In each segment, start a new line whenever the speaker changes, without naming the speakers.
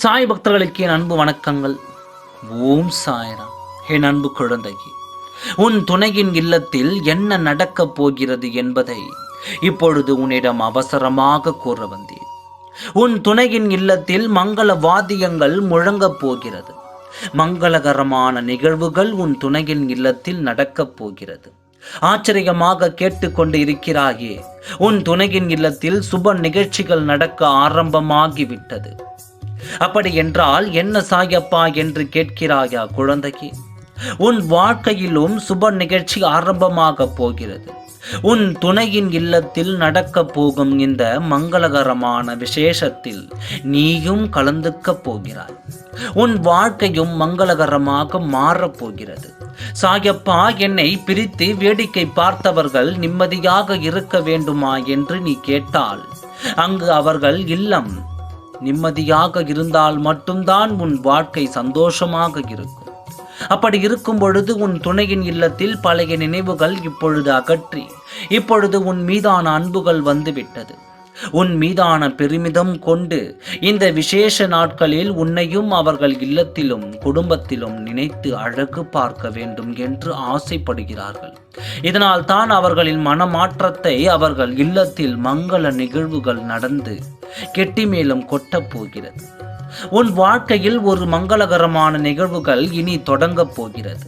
சாய் பக்தர்களுக்கு என் அன்பு வணக்கங்கள். ஓம் சாய்ராம். என் அன்பு குழந்தையே உன் துணையின் இல்லத்தில் என்ன நடக்கப் போகிறது என்பதை இப்பொழுது உன்னிடம் அவசரமாக கூற வந்தேன். உன் துணையின் இல்லத்தில் மங்கள வாத்தியங்கள் முழங்கப் போகிறது. மங்களகரமான நிகழ்வுகள் உன் துணையின் இல்லத்தில் நடக்கப் போகிறது. ஆச்சரியமாக கேட்டுக்கொண்டு இருக்கிறாயே உன் துணையின் இல்லத்தில் சுப நிகழ்ச்சிகள் நடக்க ஆரம்பமாகிவிட்டது. அப்படி என்றால் என்ன சாயப்பா என்று கேட்கிறாயா குழந்தைக்கு? உன் வாழ்க்கையிலும் சுப நிகழ்ச்சி ஆரம்பமாக போகிறது. உன் துணையின் இல்லத்தில் நடக்கப் போகும் இந்த மங்களகரமான விசேஷத்தில் நீயும் கலந்துக்கப் போகிறாய். உன் வாழ்க்கையும் மங்களகரமாக மாறப்போகிறது சாயப்பா என்னை பிரித்து வேடிக்கை பார்த்தவர்கள் நிம்மதியாக இருக்க வேண்டுமா என்று நீ கேட்டால் அங்கு அவர்கள் இல்லம் நிம்மதியாக இருந்தால் மட்டும்தான் உன் வாழ்க்கை சந்தோஷமாக இருக்கும். அப்படி இருக்கும் பொழுது உன் துணையின் இல்லத்தில் பழைய நினைவுகள் இப்பொழுது அகற்றி இப்பொழுது உன் மீதான அன்புகள் வந்துவிட்டது. உன் மீதான பெருமிதம் கொண்டு இந்த விசேஷ நாட்களில் உன்னையும் அவர்கள் இல்லத்திலும் குடும்பத்திலும் நினைத்து அழகு பார்க்க வேண்டும் என்று ஆசைப்படுகிறார்கள். இதனால் தான் அவர்களின் மனமாற்றத்தை அவர்கள் இல்லத்தில் மங்கள நிகழ்வுகள் நடந்து கெட்டி மேலும் கொட்டப் போகிறது. உன் வாழ்க்கையில் ஒரு மங்களகரமான நிகழ்வுகள் இனி தொடங்கப் போகிறது.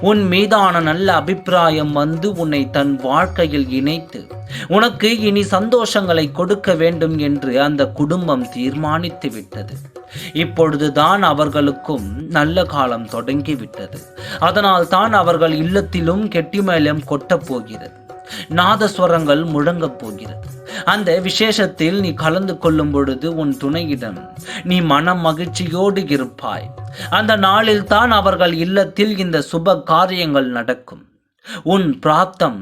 உன் மீதான நல்ல அபிப்பிராயம் வந்து உன்னை தன் வாழ்க்கையில் இணைத்து உனக்கு இனி சந்தோஷங்களை கொடுக்க வேண்டும் என்று அந்த குடும்பம் தீர்மானித்து விட்டது. இப்பொழுதுதான் அவர்களுக்கும் நல்ல காலம் தொடங்கிவிட்டது. அதனால் தான் அவர்கள் இல்லத்திலும் கெட்டிமேளம் கொட்டப் போகிறது. நாதஸ்வரங்கள் முழங்கப் போகிறது. அந்த விசேஷத்தில் நீ கலந்து கொள்ளும் பொழுது உன் துணையிடம் நீ மன மகிழ்ச்சியோடு இருப்பாய். அந்த நாளில் தான் அவர்கள் இல்லத்தில் இந்த சுப காரியங்கள் நடக்கும். உன் பிராப்தம்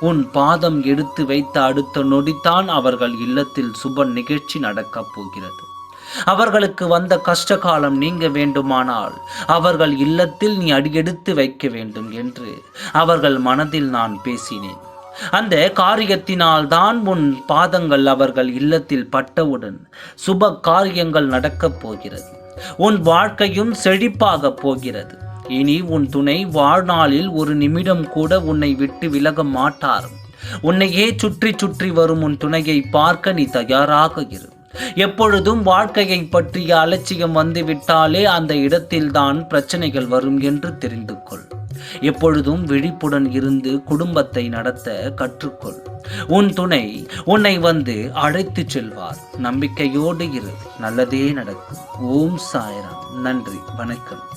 உன் பாதம் எடுத்து வைத்த அடுத்த நொடித்தான் அவர்கள் இல்லத்தில் சுப நிகழ்ச்சி நடக்கப் போகிறது. அவர்களுக்கு வந்த கஷ்ட காலம் நீங்க வேண்டுமானால் அவர்கள் இல்லத்தில் நீ அடியெடுத்து வைக்க வேண்டும் என்று அவர்கள் மனதில் நான் பேசினேன். அந்த காரியத்தினால் தான் உன் பாதங்கள் அவர்கள் இல்லத்தில் பட்டவுடன் சுப காரியங்கள் நடக்கப் போகிறது. உன் வாழ்க்கையும் செழிப்பாக போகிறது. இனி உன் துணை வாழ்நாளில் ஒரு நிமிடம் கூட உன்னை விட்டு விலக மாட்டார். உன்னையே சுற்றி சுற்றி வரும் உன் துணையை பார்க்க நீ தயாராக இரு. எப்பொழுதும் வாழ்க்கையை பற்றிய அலட்சியம் வந்துவிட்டாலே அந்த இடத்தில்தான் பிரச்சனைகள் வரும் என்று தெரிந்து கொள் எப்பொழுதும் விழிப்புடன் இருந்து குடும்பத்தை நடத்த கற்றுக்கொள். உன் துணை உன்னை வந்து அழைத்து செல்வார். நம்பிக்கையோடு இரு. நல்லதே நடக்கும். ஓம் சாய்ராம். நன்றி. வணக்கம்.